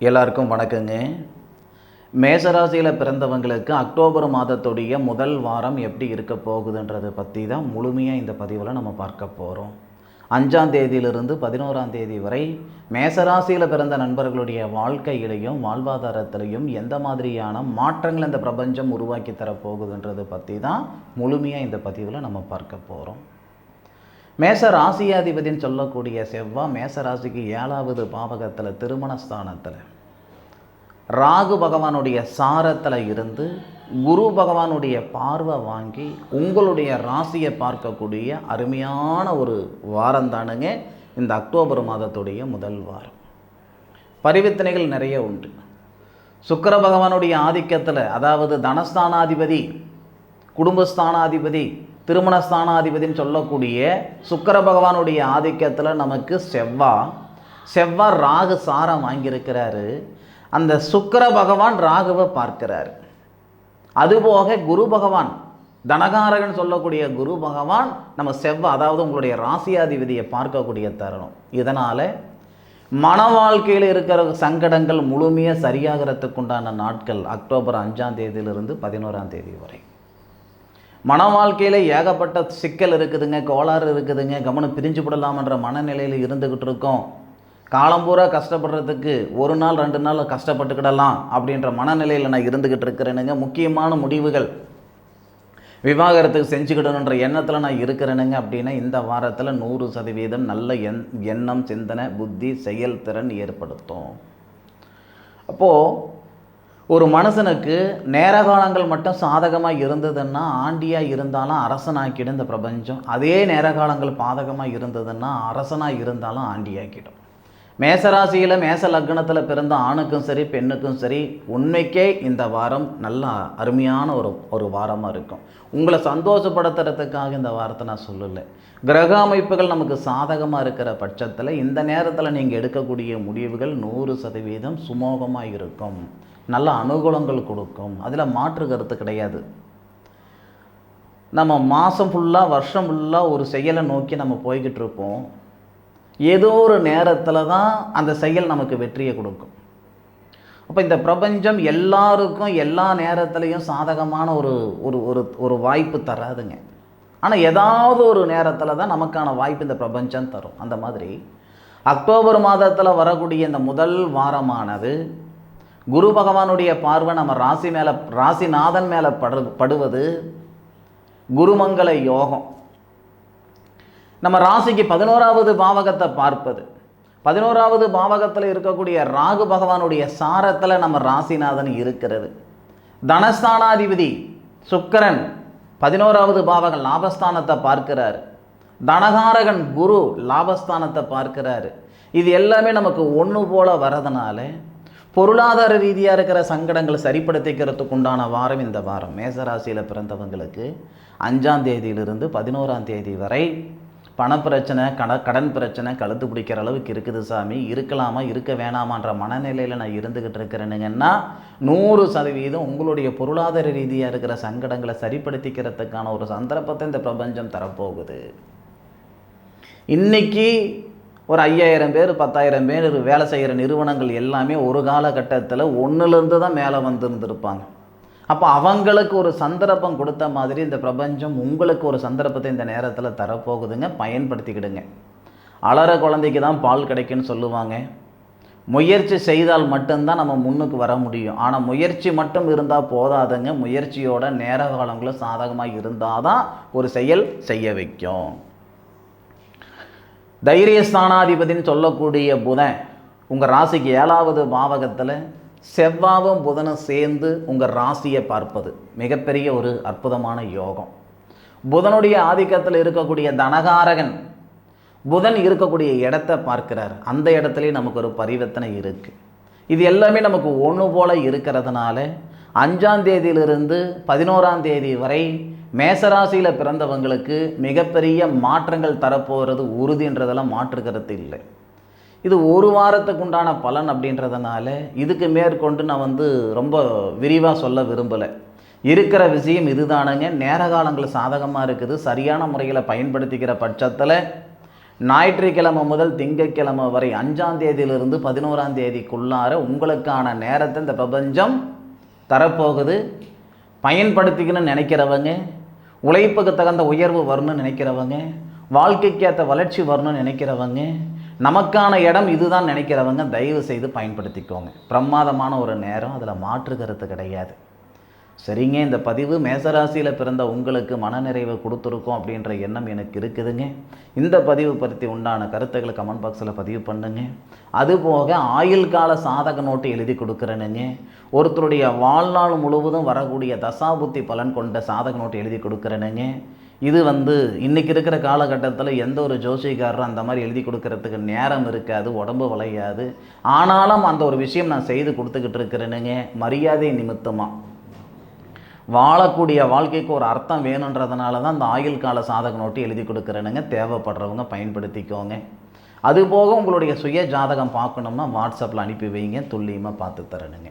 எல்லாருக்கும் வணக்கங்க. மேசராசியில் பிறந்தவங்களுக்கு அக்டோபர் மாதத்துடைய முதல் வாரம் எப்படி இருக்க போகுதுன்றதை பற்றி தான் முழுமையாக இந்த பதிவில் நம்ம பார்க்க போகிறோம் அஞ்சாம் தேதியிலிருந்து பதினோராம் தேதி வரை மேசராசியில் பிறந்த நண்பர்களுடைய வாழ்க்கையிலையும் வாழ்வாதாரத்திலையும் எந்த மாதிரியான மாற்றங்கள் இந்த பிரபஞ்சம் உருவாக்கி தரப்போகுதுன்றதை பற்றி தான் முழுமையாக இந்த பதிவில் நம்ம பார்க்க போகிறோம் மேச ராசியாதிபதின்னு சொல்லக்கூடிய செவ்வாய் மேச ராசிக்கு ஏழாவது பாவகத்தில் திருமண ஸ்தானத்தில் ராகு பகவானுடைய சாரத்தில் இருந்து குரு பகவானுடைய பார்வை வாங்கி உங்களுடைய ராசியை பார்க்கக்கூடிய அருமையான ஒரு வாரம் தானுங்க இந்த அக்டோபர் மாதத்துடைய முதல் வாரம். பரிவர்த்தனைகள் நிறைய உண்டு. சுக்கர பகவானுடைய ஆதிக்கத்தில் அதாவது தனஸ்தானாதிபதி குடும்பஸ்தானாதிபதி திருமணஸ்தானாதிபதின்னு சொல்லக்கூடிய சுக்கர பகவானுடைய ஆதிக்கத்தில் நமக்கு செவ்வா. செவ்வா ராகு சாரம் வாங்கியிருக்கிறாரு. அந்த சுக்கர பகவான் ராகுவை பார்க்கிறாரு. அதுபோக குரு பகவான் தனகாரகன் சொல்லக்கூடிய குரு பகவான் நம்ம செவ்வா அதாவது உங்களுடைய ராசியாதிபதியை பார்க்கக்கூடிய தருணம். இதனால் மன வாழ்க்கையில் இருக்கிற சங்கடங்கள் முழுமையாக சரியாகிறதுக்குண்டான நாட்கள் அக்டோபர் அஞ்சாம் தேதியிலிருந்து பதினோராம் தேதி வரை. மன வாழ்க்கையில் ஏகப்பட்ட சிக்கல் இருக்குதுங்க கோளாறு இருக்குதுங்க. கவனம் பிரிஞ்சு விடலாமன்ற மனநிலையில் இருந்துக்கிட்டு இருக்கோம். காலம்பூரா கஷ்டப்படுறதுக்கு ஒரு நாள் ரெண்டு நாள் கஷ்டப்பட்டுக்கிடலாம் அப்படின்ற மனநிலையில் நான் இருந்துக்கிட்டு இருக்கிறேனுங்க. முக்கியமான முடிவுகள். விவாகரத்துக்கு செஞ்சுக்கிடணுன்ற எண்ணத்தில் நான் இருக்கிறேனுங்க அப்படின்னா இந்த வாரத்தில் நூறு சதவீதம் நல்ல எண் எண்ணம் சிந்தனை புத்தி செயல்திறன் ஏற்படுத்தும். அப்போது ஒரு மனுஷனுக்கு நேர காலங்கள் மட்டும் சாதகமாக இருந்ததுன்னா ஆண்டியாக இருந்தாலும் அரசனாக்கிடும் இந்த பிரபஞ்சம். அதே நேர காலங்கள் பாதகமாக இருந்ததுன்னா அரசனாக இருந்தாலும் ஆண்டியாக்கிடும். மேசராசியில் மேச லக்னத்தில் பிறந்த ஆணுக்கும் சரி பெண்ணுக்கும் சரி உண்மைக்கே இந்த வாரம் நல்லா அருமையான ஒரு ஒரு வாரமாக இருக்கும். உங்களை சந்தோஷப்படுத்துறதுக்காக இந்த வாரத்தை நான் சொல்லலை. கிரக அமைப்புகள் நமக்கு சாதகமாக இருக்கிற பட்சத்தில் இந்த நேரத்தில் நீங்கள் எடுக்கக்கூடிய முடிவுகள் நூறு சதவீதம் சுமூகமாக இருக்கும். நல்ல அனுகூலங்கள் கொடுக்கும். அதில் மாற்று கருத்து கிடையாது. நம்ம மாதம் ஃபுல்லாக வருஷம் ஃபுல்லாக ஒரு செயலை நோக்கி நம்ம போய்கிட்டு இருப்போம். ஏதோ ஒரு நேரத்தில் தான் அந்த செயல் நமக்கு வெற்றியை கொடுக்கும். அப்போ இந்த பிரபஞ்சம் எல்லாருக்கும் எல்லா நேரத்துலையும் சாதகமான ஒரு ஒரு ஒரு ஒரு வாய்ப்பு தராதுங்க. ஆனால் ஏதாவது ஒரு நேரத்தில் தான் நமக்கான வாய்ப்பு இந்த பிரபஞ்சம் தரும். அந்த மாதிரி அக்டோபர் மாதத்தில் வரக்கூடிய இந்த முதல் வாரமானது குரு பகவானுடைய பார்வை நம்ம ராசி மேலே ராசிநாதன் மேலே படு படுவது குருமங்கள யோகம். நம்ம ராசிக்கு பதினோராவது பாவகத்தை பார்ப்பது. பதினோராவது பாவகத்தில் இருக்கக்கூடிய ராகு பகவானுடைய சாரத்தில் நம்ம ராசிநாதன் இருக்கிறது. தனஸ்தானாதிபதி சுக்கரன் பதினோராவது பாவகன் லாபஸ்தானத்தை பார்க்கிறார். தனகாரகன் குரு லாபஸ்தானத்தை பார்க்கிறாரு. இது எல்லாமே நமக்கு ஒன்று போல வரதுனால பொருளாதார ரீதியாக இருக்கிற சங்கடங்களை சரிப்படுத்திக்கிறதுக்கு உண்டான வாரம் இந்த வாரம். மேசராசியில் பிறந்தவங்களுக்கு அஞ்சாம் தேதியிலிருந்து பதினோராம் தேதி வரை பணப்பிரச்சனை கட கடன் பிரச்சனை கழுத்து பிடிக்கிற அளவுக்கு இருக்குது சாமி. இருக்கலாமா இருக்க வேணாமான்ற மனநிலையில் நான் இருந்துக்கிட்டு இருக்கிறேனுங்கன்னா நூறு சதவீதம் உங்களுடைய பொருளாதார ரீதியாக இருக்கிற சங்கடங்களை சரிப்படுத்திக்கிறதுக்கான ஒரு சந்தர்ப்பத்தை இந்த பிரபஞ்சம் தரப்போகுது. இன்னைக்கு ஒரு ஐயாயிரம் பேர் பத்தாயிரம் பேர் வேலை செய்கிற நிறுவனங்கள் எல்லாமே ஒரு காலகட்டத்தில் ஒன்றுலேருந்து தான் மேலே வந்துருந்துருப்பாங்க. அப்போ அவங்களுக்கு ஒரு சந்தர்ப்பம் கொடுத்த மாதிரி இந்த பிரபஞ்சம் உங்களுக்கு ஒரு சந்தர்ப்பத்தை இந்த நேரத்தில் தரப்போகுதுங்க. பயன்படுத்திக்கிடுங்க. அலற குழந்தைக்கு தான் பால் கிடைக்குன்னு சொல்லுவாங்க. முயற்சி செய்தால் மட்டும்தான் நம்ம முன்னுக்கு வர முடியும். ஆனால் முயற்சி மட்டும் இருந்தால் போதாதுங்க. முயற்சியோட நேர காலங்களும் சாதகமாக இருந்தால் தான் ஒரு செயல் செய்ய வைக்கும். தைரியஸ்தானாதிபதினு சொல்லக்கூடிய புதன் உங்கள் ராசிக்கு ஏழாவது பாவகத்தில் செவ்வாவும் புதனும் சேர்ந்து உங்கள் ராசியை பார்ப்பது மிகப்பெரிய ஒரு அற்புதமான யோகம். புதனுடைய ஆதிக்கத்தில் இருக்கக்கூடிய தனகாரகன் புதன் இருக்கக்கூடிய இடத்த பார்க்கிறார். அந்த இடத்துலையும் நமக்கு ஒரு பரிவர்த்தனை இருக்குது இது எல்லாமே நமக்கு ஒன்று போல இருக்கிறதுனால அஞ்சாம் தேதியிலிருந்து பதினோராம் தேதி வரை மேசராசியில் பிறந்தவங்களுக்கு மிகப்பெரிய மாற்றங்கள் தரப்போகிறது உறுதின்றதெல்லாம் மாற்று கருத்து இல்லை. இது ஒரு வாரத்துக்கு உண்டான பலன் அப்படின்றதுனால இதுக்கு மேற்கொண்டு நான் வந்து ரொம்ப விரிவாக சொல்ல விரும்பலை. இருக்கிற விஷயம் இதுதானுங்க. நேர காலங்கள் சாதகமாக இருக்குது. சரியான முறையில் பயன்படுத்திக்கிற பட்சத்தில் ஞாயிற்றுக்கிழமை முதல் திங்கட்கிழமை வரை அஞ்சாம் தேதியிலிருந்து பதினோராம் தேதிக்குள்ளார உங்களுக்கான நேரத்தை இந்த பிரபஞ்சம் தரப்போகுது. பயன்படுத்திக்கணும்னு நினைக்கிறவங்க உழைப்புக்கு தகுந்த உயர்வு வரணும்னு நினைக்கிறவங்க வாழ்க்கைக்கு ஏற்ற வளர்ச்சி வரணும்னு நினைக்கிறவங்க நமக்கான இடம் இதுதான் நினைக்கிறவங்க தயவு செய்து பயன்படுத்திக்கோங்க. பிரமாதமான ஒரு நேரம் அதில் மாற்று கருத்து கிடையாது. சரிங்க இந்த பதிவு மேசராசியில் பிறந்த உங்களுக்கு மனநிறைவை கொடுத்துருக்கோம் அப்படின்ற எண்ணம் எனக்கு இருக்குதுங்க. இந்த பதிவு பற்றி உண்டான கருத்துக்களை கமெண்ட் பாக்ஸில் பதிவு பண்ணுங்க. அதுபோக ஆயுள் கால சாதக நோட்டு எழுதி கொடுக்குறேனுங்க. ஒருத்தருடைய வாழ்நாள் முழுவதும் வரக்கூடிய தசாபுத்தி பலன் கொண்ட சாதக நோட்டு எழுதி கொடுக்குறேனுங்க. இது வந்து இன்றைக்கி இருக்கிற காலகட்டத்தில் எந்த ஒரு ஜோசியக்காரரும் அந்த மாதிரி எழுதி கொடுக்கறதுக்கு நேரம் இருக்காது உடம்பு வளையாது. ஆனாலும் அந்த ஒரு விஷயம் நான் செய்து கொடுத்துக்கிட்டு இருக்கிறேனுங்க மரியாதை நிமித்தமாக வாழக்கூடிய வாழ்க்கைக்கு ஒரு அர்த்தம் வேணுன்றதுனால தான் அந்த ஆயுள் கால சாதக நோட்டு எழுதி கொடுக்குறேனுங்க. தேவைப்படுறவங்க பயன்படுத்திக்கோங்க. அதுபோக உங்களுடைய சுய ஜாதகம் பார்க்கணும்னா வாட்ஸ்அப்பில் அனுப்பி வைங்க துல்லியமாக பார்த்து தரணுங்க.